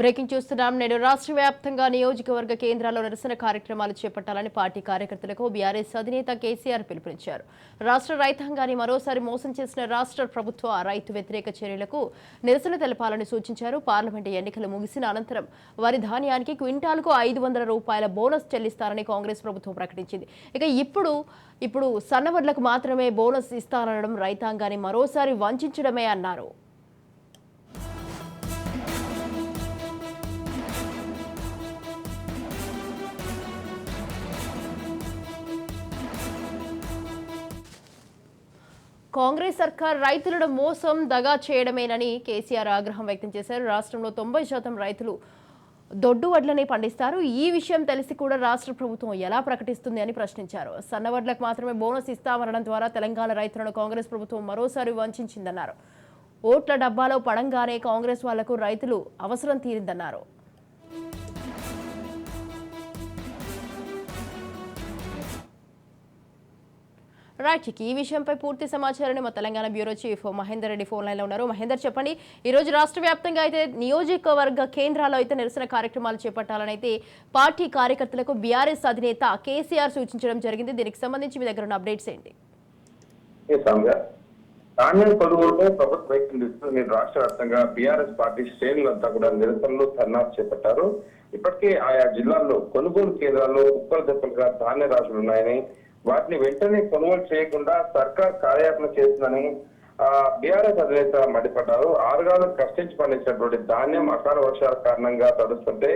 Breaking చూస్తున్నాం నేడు రాష్ట్ర వ్యాప్తంగా నియోజకవర్గ కేంద్రాల్లో నిరసన కార్యక్రమాలు చేపట్టాలని పార్టీ కార్యకర్తలకు బీఆర్ఎస్ అధినేత కేసీఆర్ పిలుపునిచ్చారు. రాష్ట్ర రైతాంగాన్ని మరోసారి మోసం చేసిన రాష్ట్ర ప్రభుత్వ రైతు వ్యతిరేక చర్యలకు నిరసన తెలపాలని సూచించారు. పార్లమెంటు ఎన్నికలు ముగిసిన అనంతరం వరి ధాన్యానికి క్వింటాల్కు ఐదు వందల రూపాయల బోనస్ చెల్లిస్తారని కాంగ్రెస్ ప్రభుత్వం ప్రకటించింది. ఇక ఇప్పుడు ఇప్పుడు సన్నవడ్లకు మాత్రమే బోనస్ ఇస్తారనడం రైతాంగాన్ని మరోసారి వంచడమే అన్నారు. కాంగ్రెస్ సర్కార్ రైతులను మోసం దగా చేయడమేనని కేసీఆర్ ఆగ్రహం వ్యక్తం చేశారు. రాష్ట్రంలో తొంభై శాతం రైతులు దొడ్డు వడ్లనే పండిస్తారు. ఈ విషయం తెలిసి కూడా రాష్ట్ర ప్రభుత్వం ఎలా ప్రకటిస్తుంది అని ప్రశ్నించారు. సన్నవడ్లకు మాత్రమే బోనస్ ఇస్తామనడం ద్వారా తెలంగాణ రైతులను కాంగ్రెస్ ప్రభుత్వం మరోసారి వంచిందన్నారు ఓట్ల డబ్బాలో పడంగానే కాంగ్రెస్ వాళ్ళకు రైతులు అవసరం తీరిందన్నారు. రైట్ ఈ విషయంపై పూర్తి సమాచారాన్ని మా Telangana bureau chief Mahender Reddy phone లైన్లో ఉన్నారు. మహేందర్ చెప్పండి. ఈరోజు రాష్ట్ర వ్యాప్తంగా అయితే నియోజకవర్గ కేంద్రాల్లో అయితే నిరసన కార్యక్రమాలు చేపట్టాలని అయితే పార్టీ కార్యకర్తలకు బీఆర్ఎస్ అధినేత కేసీఆర్ సూచించడం జరిగింది. దీనికి సంబంధించి మీ దగ్గర ఉన్న అప్డేట్స్ ఏంటి? ధాన్యం కొనుగోలుపై ప్రభుత్వ వైఖరి నేను రాష్ట్ర వ్యాప్తంగా బీఆర్ఎస్ పార్టీ శ్రేణులంతా కూడా నిరసనలు ధర్నాలు చేపట్టారు. ఇప్పటికే ఆయా జిల్లాల్లో కొనుగోలు కేంద్రాల్లో కుక్కల దెబ్బలుగా ధాన్య రాశులు ఉన్నాయని వాటిని వెంటనే కొనుగోలు చేయకుండా సర్కార్ కార్యాచరణ చేస్తుందని బీఆర్ఎస్ అధినేత మండిపడ్డారు. ఆరుగాలు కష్టించి పండించినటువంటి ధాన్యం అకాల వర్షాల కారణంగా తడుస్తుంటే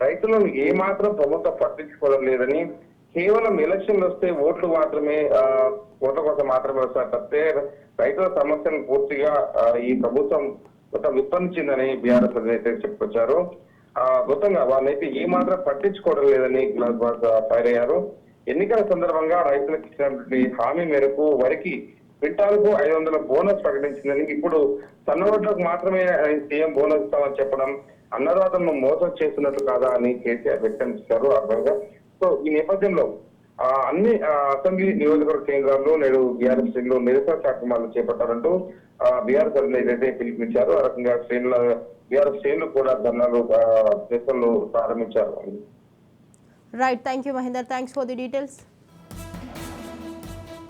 రైతులను ఏమాత్రం ప్రభుత్వం పట్టించుకోవడం లేదని కేవలం ఎలక్షన్లు వస్తే ఓట్లు మాత్రమే ఓట్ల కోసం మాత్రమే వస్తారు తప్పితే రైతుల సమస్యను పూర్తిగా ఈ ప్రభుత్వం మొత్తం విస్మరించిందని బీఆర్ఎస్ అధినేత చెప్పుకొచ్చారు. ఆ మొత్తంగా వాళ్ళైతే ఏ మాత్రం పట్టించుకోవడం లేదని గ్లాస్ ఫైర్ అయ్యారు. ఎన్నికల సందర్భంగా రైతులకు ఇచ్చినటువంటి హామీ మేరకు వరికి క్వింటాల్కు ఐదు వందల బోనస్ ప్రకటించిందని ఇప్పుడు సన్నవడ్లకు మాత్రమే సీఎం బోనస్ ఇస్తామని చెప్పడం అన్నదాతలను మోసం చేస్తున్నట్లు కాదా అని కేసీఆర్ వ్యక్తం చేశారు అర్థంగా సో ఈ నేపథ్యంలో ఆ, అన్ని అసెంబ్లీ నియోజకవర్గ కేంద్రాల్లో నేడు బీఆర్ఎస్ శ్రేణులు నిరసన కార్యక్రమాలు చేపట్టారంటూ బీఆర్ఎస్ అధినేత అయితే పిలిపించారు ఆ రకంగా శ్రేణుల బీఆర్ఎస్ శ్రేణులు కూడా ధర్నాలు దేశంలో ప్రారంభించారు. Right, thank you Mahinder, thanks for the details.